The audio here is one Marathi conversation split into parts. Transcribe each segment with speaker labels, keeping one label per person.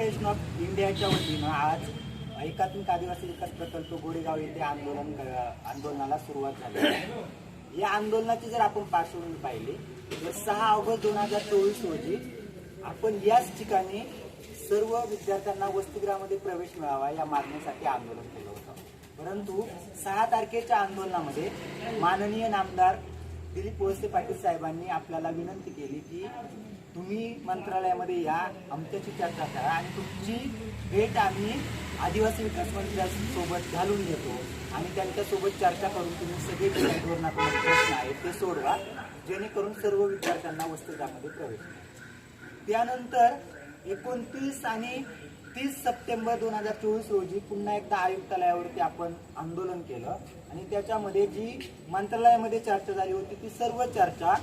Speaker 1: कॉर्पोरेशन ऑफ इंडियाच्या वतीनं आज एकात्मिक आदिवासी विकास प्रकल्प गोरेगाव येथे आंदोलन आंदोलनाला सुरुवात झाली या आंदोलनाची जर आपण पार्श्वभूमी पाहिली तर सहा ऑगस्ट दोन हजार चोवीस रोजी आपण याच ठिकाणी सर्व विद्यार्थ्यांना वसतिगृहामध्ये प्रवेश मिळावा या मागणीसाठी आंदोलन केलं होतं. परंतु सहा तारखेच्या आंदोलनामध्ये माननीय नामदार दिलीप वळसे पाटील साहेबांनी आपल्याला विनंती केली की तुम्ही मंत्रालयामध्ये या आमच्याशी चर्चा करा आणि तुमची भेट आम्ही आदिवासी विकास मंत्र्यांसोबत घालून घेतो आणि त्यांच्यासोबत चर्चा करून तुम्ही सगळे धोरणात्मक प्रश्न आहेत ते सोडवा जेणेकरून सर्व विद्यार्थ्यांना वसतिगृहामध्ये प्रवेश त्यानंतर एकोणतीस आणि तीस सप्टेंबर दोन हजार चोवीस रोजी पुन्हा एकदा आयुक्तालयावरती आपण आंदोलन केलं आणि त्याच्यामध्ये जी मंत्रालयामध्ये चर्चा झाली होती ती सर्व चर्चा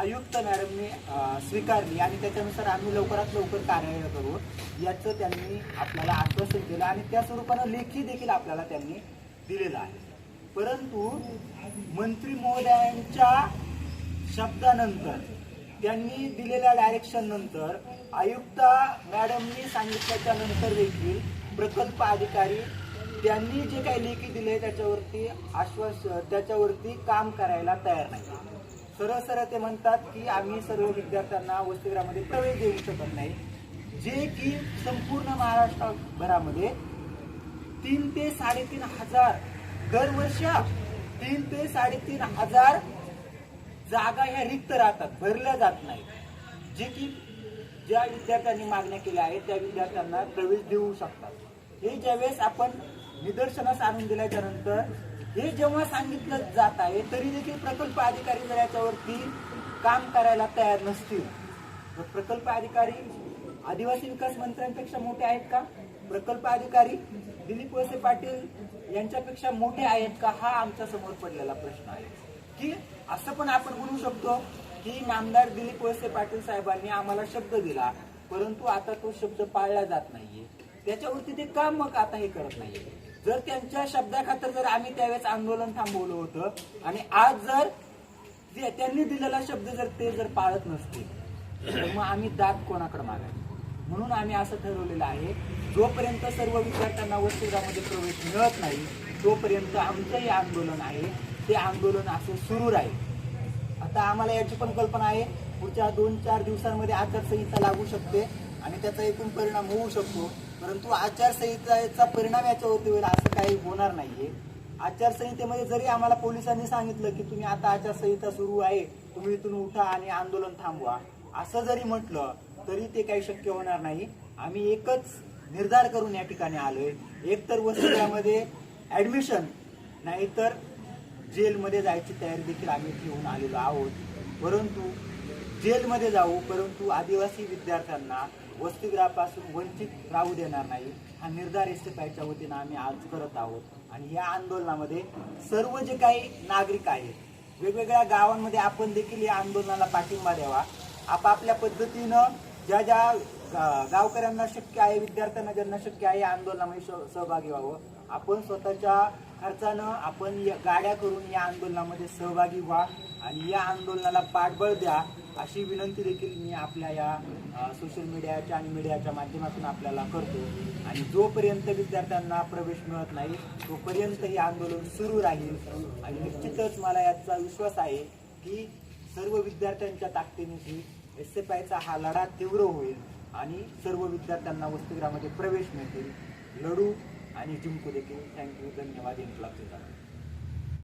Speaker 1: आयुक्त मॅडमने स्वीकारली आणि त्याच्यानुसार आम्ही लवकरात लवकर कार्यवाही करू. याचं त्यांनी आपल्याला आश्वासन दिलं आणि त्या स्वरूपानं लेखी देखील आपल्याला त्यांनी दिलेलं आहे. परंतु मंत्री महोदयांच्या शब्दानंतर त्यांनी दिलेल्या डायरेक्शन नंतर आयुक्त मॅडमनी सांगितल्याच्या नंतर देखील प्रकल्प अधिकारी त्यांनी जे काही लेखी दिले त्याच्यावरती आश्वास त्याच्यावरती काम करायला तयार नाही सरळ सरळ ते म्हणतात की आम्ही सर्व विद्यार्थ्यांना वसतिगृहामध्ये प्रवेश देऊ शकत नाही. जे की संपूर्ण महाराष्ट्रभरामध्ये तीन ते साडेतीन हजार दरवर्षा तीन ते साडेतीन हजार जागा ह्या रिक्त राहतात भरल्या जात नाही जे की ज्या विद्यार्थ्यांनी मागण्या केल्या आहेत त्या विद्यार्थ्यांना प्रवेश देऊ शकतात. हे ज्यावेळेस आपण निदर्शनास आणून दिल्याच्या नंतर हे जेव्हा सांगितलं जात आहे तरी देखील प्रकल्प अधिकारी जर याच्यावरती काम करायला तयार नसतील तर प्रकल्प अधिकारी आदिवासी विकास मंत्र्यांपेक्षा मोठे आहेत का? प्रकल्प अधिकारी दिलीप वळसे पाटील यांच्यापेक्षा मोठे आहेत का? हा आमच्यासमोर पडलेला प्रश्न आहे. की असं पण आपण म्हणू शकतो की नामदार दिलीप वळसे पाटील साहेबांनी आम्हाला शब्द दिला परंतु आता तो शब्द पाळला जात नाहीये. त्याच्यावरती ते काम मग आता हे करत नाही जर त्यांच्या शब्दाखातर जर आम्ही त्यावेळेस आंदोलन थांबवलं होतं आणि आज जर जे त्यांनी दिलेला शब्द जर ते जर पाळत नसतील तर मग आम्ही दात कोणाकडे मागायचं म्हणून आम्ही असं ठरवलेलं आहे जोपर्यंत सर्व विद्यार्थ्यांना वसतिगृहामध्ये प्रवेश मिळत नाही तोपर्यंत आमचं हे आंदोलन आहे ते आंदोलन असं सुरू राहील. आता आम्हाला याची पण कल्पना आहे पुढच्या दोन चार दिवसांमध्ये आचारसंहिता लागू शकते. आणि त्याचा एकूण परिणाम होऊ शकतो. परंतु आचारसंहितेचा परिणाम याच्यावरती होईल असं काही होणार नाहीये. आचारसंहितेमध्ये जरी आम्हाला पोलिसांनी सांगितलं की तुम्ही आता आचारसंहिता सुरू आहे तुम्ही इथून उठा आणि आंदोलन थांबवा. असं जरी म्हटलं तरी ते काही शक्य होणार नाही. आम्ही एकच निर्धार करून या ठिकाणी आलोय. एकतर तर वसतिगृहामध्ये ऍडमिशन नाहीतर जेलमध्ये जायची तयारी देखील आम्ही ठेवून आलेलो आहोत. परंतु जेलमध्ये जाऊ परंतु आदिवासी विद्यार्थ्यांना वसतिगृहापासून वंचित राहू देणार नाही. हा निर्धार एस एफ आयच्या वतीनं आम्ही आज करत आहोत. आणि या आंदोलनामध्ये सर्व जे काही नागरिक आहेत वेगवेगळ्या गावांमध्ये आपण देखील या आंदोलनाला पाठिंबा द्यावा. आपापल्या पद्धतीनं ज्या ज्या गा- गावकऱ्यांना शक्य आहे विद्यार्थ्यांना ज्यांना शक्य आहे या आंदोलनामध्ये स- सहभागी व्हावं. आपण स्वतःच्या खर्चानं आपण या गाड्या करून या आंदोलनामध्ये सहभागी व्हा आणि या आंदोलनाला पाठबळ द्या अशी विनंती देखील मी आपल्या या सोशल मीडियाच्या आणि मीडियाच्या माध्यमातून आपल्याला करतो. आणि जोपर्यंत विद्यार्थ्यांना प्रवेश मिळत नाही तोपर्यंत हे आंदोलन सुरू राहील. आणि निश्चितच मला याचा विश्वास आहे की सर्व विद्यार्थ्यांच्या ताकदीने एस एफ आयचा हा लढा तीव्र होईल आणि सर्व विद्यार्थ्यांना वसतिगृहामध्ये प्रवेश मिळतील. लढू आणि जिंकू देखील. थँक्यू धन्यवाद. इन्कलाब जिंदाबाद